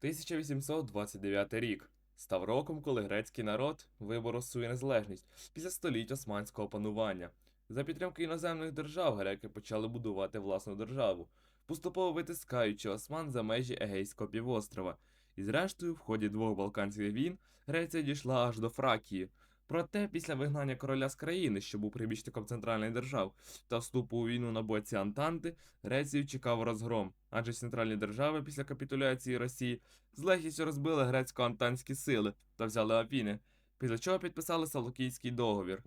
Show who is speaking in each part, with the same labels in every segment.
Speaker 1: 1829 рік став роком, коли грецький народ виборов свою незалежність після століть османського панування. За підтримки іноземних держав греки почали будувати власну державу, поступово витискаючи осман за межі Егейського півострова. І зрештою, в ході двох балканських війн Греція дійшла аж до Фракії. Проте, після вигнання короля з країни, що був прибічником центральних держав, та вступу у війну на боці Антанти, Грецію чекав розгром, адже центральні держави після капітуляції Росії з легкістю розбили грецько-антанські сили та взяли Афіни, після чого підписали Салокійський договір.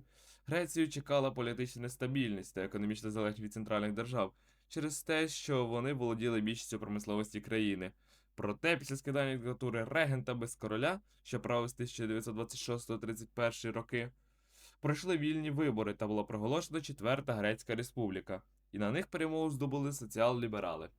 Speaker 1: Грецію чекала політична нестабільність та економічна залежність від центральних держав через те, що вони володіли більшістю промисловості країни. Проте, після скидання диктатури регента без короля, що правив з 1926-31 роки, пройшли вільні вибори та була проголошена Четверта Грецька Республіка, і на них перемогу здобули соціал-ліберали.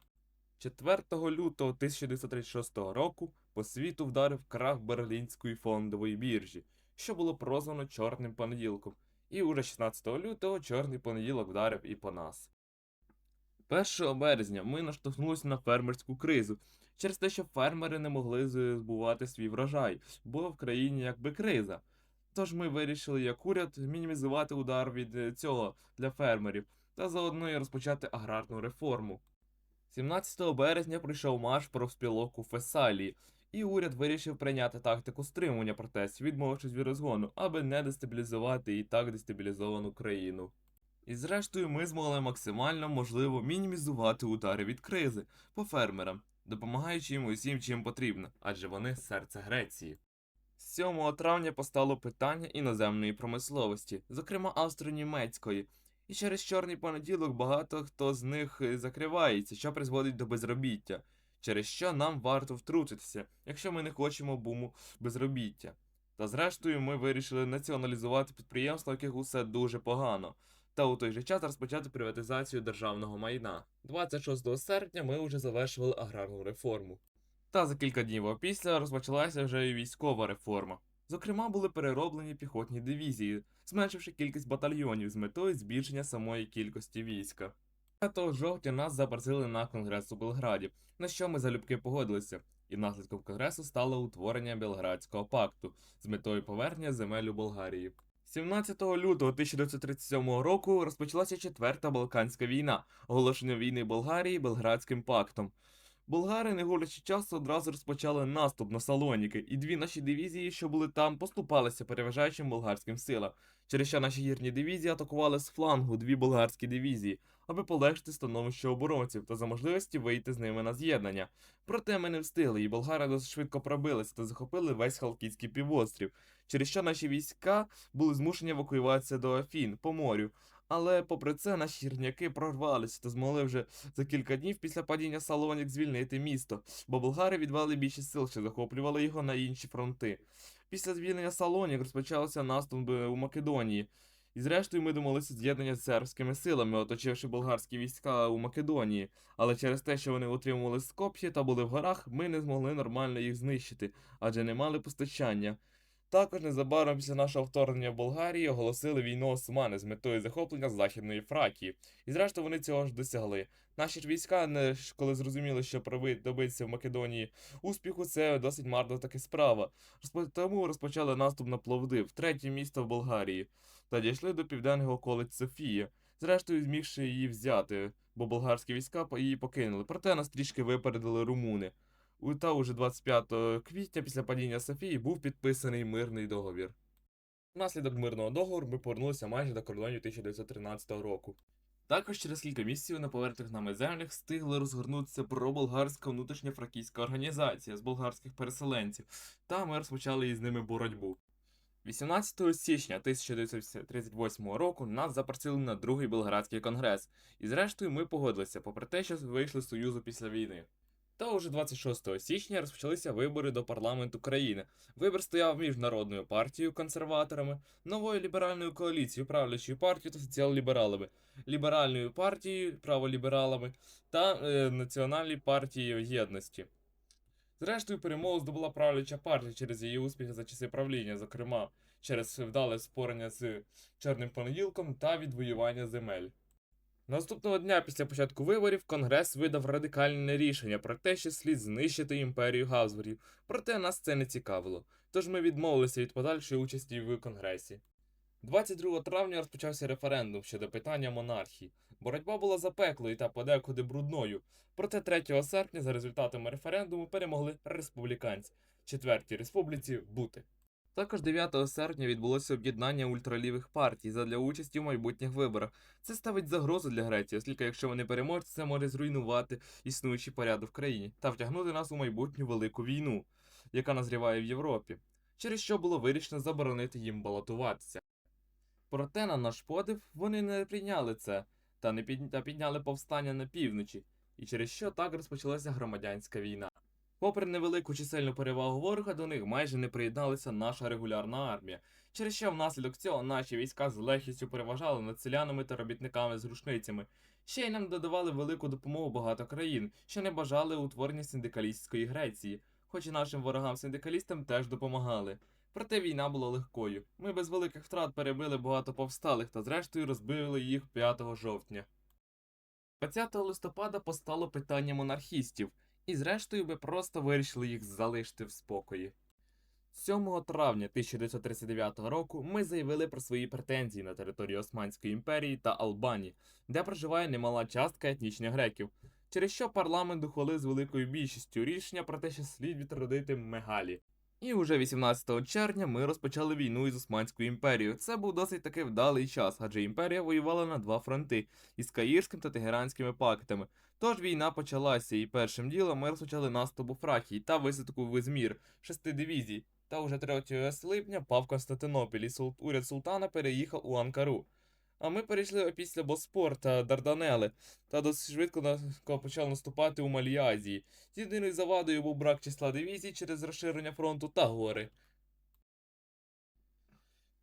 Speaker 1: 4 лютого 1936 року по світу вдарив крах Берлінської фондової біржі, що було прозвано Чорним понеділком, і уже 16 лютого Чорний понеділок вдарив і по нас. 1 березня ми наштовхнулися на фермерську кризу через те, що фермери не могли збувати свій врожай, бо в країні якби криза. Тож ми вирішили як уряд мінімізувати удар від е, цього для фермерів та заодно і розпочати аграрну реформу. 17 березня прийшов марш профспілок у Фесалії, і уряд вирішив прийняти тактику стримування протестів, відмовившись від розгону, аби не дестабілізувати і так дестабілізовану країну. І зрештою ми змогли максимально можливо мінімізувати удари від кризи по фермерам, допомагаючи їм усім, чим потрібно, адже вони серце Греції. 7 травня постало питання іноземної промисловості, зокрема австро-німецької, і через чорний понеділок багато хто з них закривається, що призводить до безробіття, через що нам варто втрутитися, якщо ми не хочемо буму безробіття. Та зрештою ми вирішили націоналізувати підприємства, яких усе дуже погано, та у той же час розпочати приватизацію державного майна. 26 серпня ми вже завершили аграрну реформу. Та за кілька днів опісля розпочалася вже і військова реформа. Зокрема, були перероблені піхотні дивізії, зменшивши кількість батальйонів з метою збільшення самої кількості війська. 5 жовтня нас запросили на конгрес у Белграді, на що ми залюбки погодилися, і наслідком конгресу стало утворення Белградського пакту з метою повернення земель у Болгарії. 17 лютого 1937 року розпочалася Четверта Балканська війна, оголошення війни Болгарії Белградським пактом. Болгари, не горячи часу, одразу розпочали наступ на Салоніки, і дві наші дивізії, що були там, поступалися переважаючим болгарським силам, через що наші гірні дивізії атакували з флангу дві болгарські дивізії, аби полегшити становище оборонців та за можливості вийти з ними на з'єднання. Проте ми не встигли, і болгари досить швидко пробилися та захопили весь Халкідський півострів, через що наші війська були змушені евакуюватися до Афін по морю. Але попри це наші гірняки прорвалися та змогли вже за кілька днів після падіння Салонік звільнити місто, бо болгари відвели більшість сил, що захоплювали його на інші фронти. Після звільнення Салонік розпочався наступ у Македонії. І зрештою ми домоглися з'єднання з сербськими силами, оточивши болгарські війська у Македонії. Але через те, що вони утримували Скоп'є та були в горах, ми не змогли нормально їх знищити, адже не мали постачання. Також незабаром після нашого вторгнення в Болгарії оголосили війну османи з метою захоплення Західної Фракії. І зрештою вони цього ж досягли. Наші ж війська, коли зрозуміли, що добитися в Македонії успіху, це досить марна така справа. Тому розпочали наступ на Пловдив, третє місто в Болгарії, та дійшли до південного околиць Софії, зрештою змігши її взяти, бо болгарські війська її покинули. Проте нас трішки випередили румуни. Та уже 25 квітня після падіння Софії був підписаний мирний договір. Внаслідок мирного договору ми повернулися майже до кордонів 1913 року. Також через кілька місяців на повертих нами землях встигла розгорнутися проболгарська внутрішньофракійська організація з болгарських переселенців, та ми розпочали із ними боротьбу. 18 січня 1938 року нас запросили на другий Белградський конгрес, і зрештою ми погодилися, попри те, що вийшли з Союзу після війни. Та уже 26 січня розпочалися вибори до парламенту країни. Вибір стояв між народною партією консерваторами, новою ліберальною коаліцією, правлячою партією та соціал-лібералами, ліберальною партією, праволібералами та е, національною партією єдності. Зрештою, перемогу здобула правляча партія через її успіхи за часи правління, зокрема через вдале спорення з Чорним понеділком та відвоювання земель. Наступного дня після початку виборів Конгрес видав радикальне рішення про те, що слід знищити імперію Габсбургів. Проте нас це не цікавило. Тож ми відмовилися від подальшої участі в Конгресі. 22 травня розпочався референдум щодо питання монархії. Боротьба була запеклою та подекуди брудною. Проте 3 серпня за результатами референдуму перемогли республіканці. Четвертій республіці бути. Також 9 серпня відбулося об'єднання ультралівих партій задля участі в майбутніх виборах. Це ставить загрозу для Греції, оскільки якщо вони переможуть, це може зруйнувати існуючий порядок в країні та втягнути нас у майбутню велику війну, яка назріває в Європі, через що було вирішено заборонити їм балотуватися. Проте, на наш подив, вони не прийняли це та не підняли повстання на півночі, і через що так розпочалася громадянська війна. Попри невелику чисельну перевагу ворога, до них майже не приєдналася наша регулярна армія, через що внаслідок цього наші війська з легкістю переважали над селянами та робітниками з рушницями. Ще й нам додавали велику допомогу багато країн, що не бажали утворення синдикалістської Греції, хоч і нашим ворогам-синдикалістам теж допомагали. Проте війна була легкою. Ми без великих втрат перебили багато повсталих та зрештою розбили їх 5 жовтня. 20 листопада постало питання монархістів, і зрештою ми просто вирішили їх залишити в спокої. 7 травня 1939 року ми заявили про свої претензії на територію Османської імперії та Албанії, де проживає немала частка етнічних греків, через що парламент ухвалив з великою більшістю рішення про те, що слід відродити Мегалі. І уже 18 червня ми розпочали війну із Османською імперією. Це був досить таки вдалий час, адже імперія воювала на два фронти із Каїрським та Тегеранськими пактами. Тож війна почалася, і першим ділом ми розпочали наступ у Фракії та висадку в Ізмір, шести дивізій. Та уже 3 липня пав Константинополь, і уряд султана переїхав у Анкару. А ми перейшли опісля Боспор та Дарданели, та досить швидко почали наступати у Малій Азії. Єдиною завадою був брак числа дивізій через розширення фронту та гори.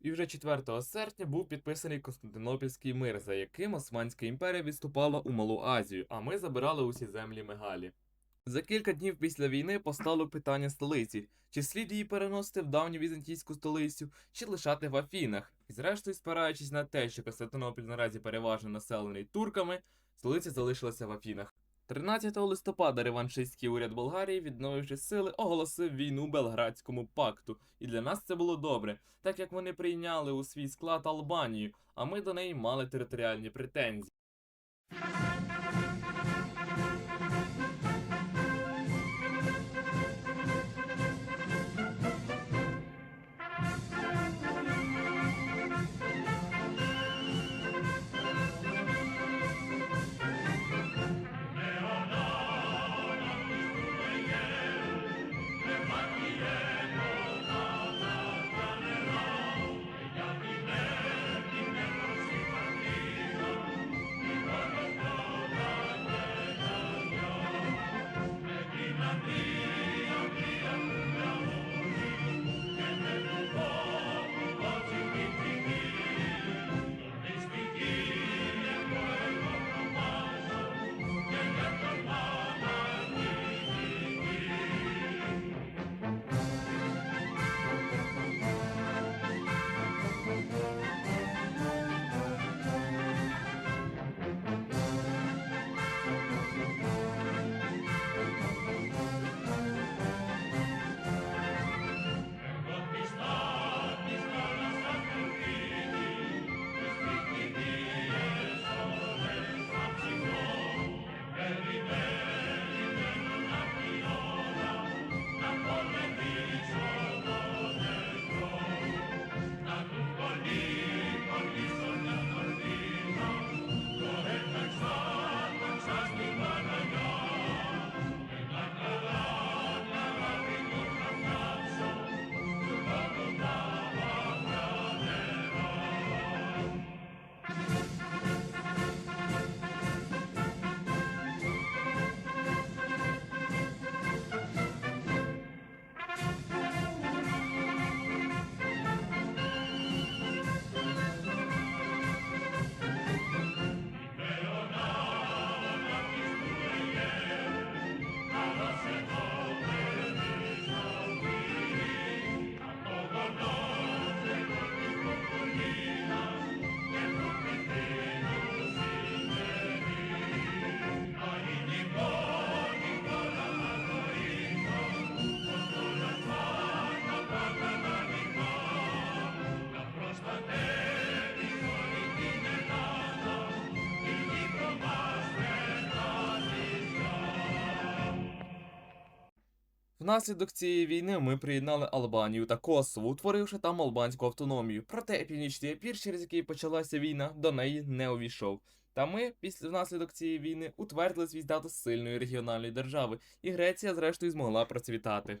Speaker 1: І вже 4 серпня був підписаний Константинопільський мир, за яким Османська імперія відступала у Малу Азію, а ми забирали усі землі Мегалі. За кілька днів після війни постало питання столиці: чи слід її переносити в давню візантійську столицю, чи лишати в Афінах. І зрештою, спираючись на те, що Константинополь наразі переважно населений турками, столиця залишилася в Афінах. 13 листопада реваншистський уряд Болгарії, відновивши сили, оголосив війну Белградському пакту. І для нас це було добре, так як вони прийняли у свій склад Албанію, а ми до неї мали територіальні претензії. Внаслідок цієї війни ми приєднали Албанію та Косово, утворивши там албанську автономію. Проте північний епір, через який почалася війна, до неї не увійшов. Та ми, після внаслідок цієї війни, утвердили свій статус сильної регіональної держави, і Греція, зрештою, змогла процвітати.